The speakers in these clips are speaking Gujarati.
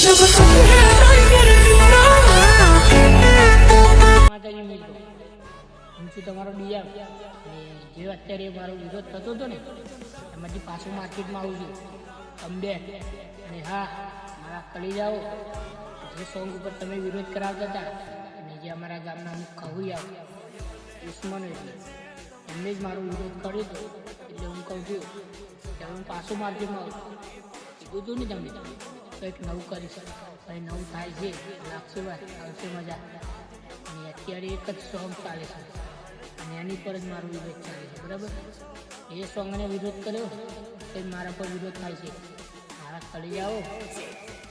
છું તમારો ડીએમ જે અત્યારે મારો વિરોધ થતો હતો ને, એમાંથી પાછું માર્કેટમાં આવું છું. અંબે. અને હા, મારા કળી જાઓ જે સોંગ ઉપર તમે વિરોધ કરાવતા હતા, અને જે અમારા ગામના અમુક કહુયા દુશ્મનો એટલે એમને જ મારો વિરોધ કર્યો હતો. એટલે હું કહું છું કે હું પાછું માર્કેટમાં આવું કીધું હતું ને તમે કંઈક નવું કરીશ કંઈ નવું થાય છે, લાગશે વાત આવશે મજા. અને અત્યારે એક જ સોંગ ચાલે છે. અને એની પર જ મારો વિરોધ ચાલે છે, બરાબર? એ સોંગને વિરોધ કર્યો, તો મારા પર વિરોધ થાય છે. મારા કલિયાઓ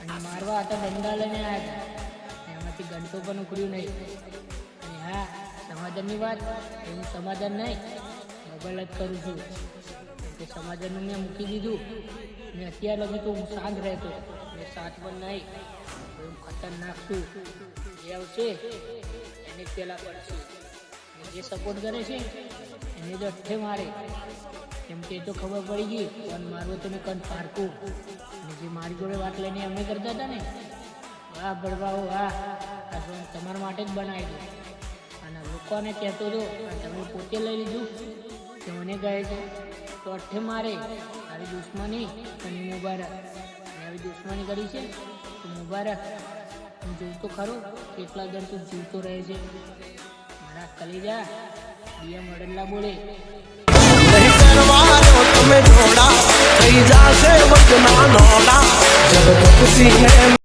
અને મારવા હતા દંડા લઈને આવ્યા હતા. એમાંથી ઘંટો પણ ઉકળ્યું નહીં. અને હા, સમાધાનની વાત એ હું સમાધાન નહીં. મોબાઈલ જ કરું છું. કે સમાધાનને મેં મૂકી દીધું. ને અત્યાર લગી તો હું શાંત રહેતો. મેં શાંત પણ નહીં. હું ખતરનાક છું. જે આવશે, એને પહેલાં પડશે. જે સપોર્ટ કરે છે, એને તો અઠ્ઠે મારે. કેમ કે એ તો ખબર પડી ગઈ, પણ મારવો તો મેં કંઠ પારકું અને જે મારી જોડે વાત લઈને અમે કરતા હતા ને, વાહ ભરવાઓ વાહ. તમારા માટે જ બનાવી દઉં. અને લોકોને કહેતો હતો તમે પોતે લઈ લીધું. કે મને કહે છે. તો અઠ્ઠે મારે. તારી દુશ્મની તને મુબારક મેં આવી દુશ્મની કરી છે, તો મુબારક હું જોઉં તો ખરું, કેટલા દર તું જીવતો રહે છે. મારા કલેજા, ડીએમ વડેલા બોલે. તમે જોડા થઈ જાશે વચના નોડા. જબ તક સિંહ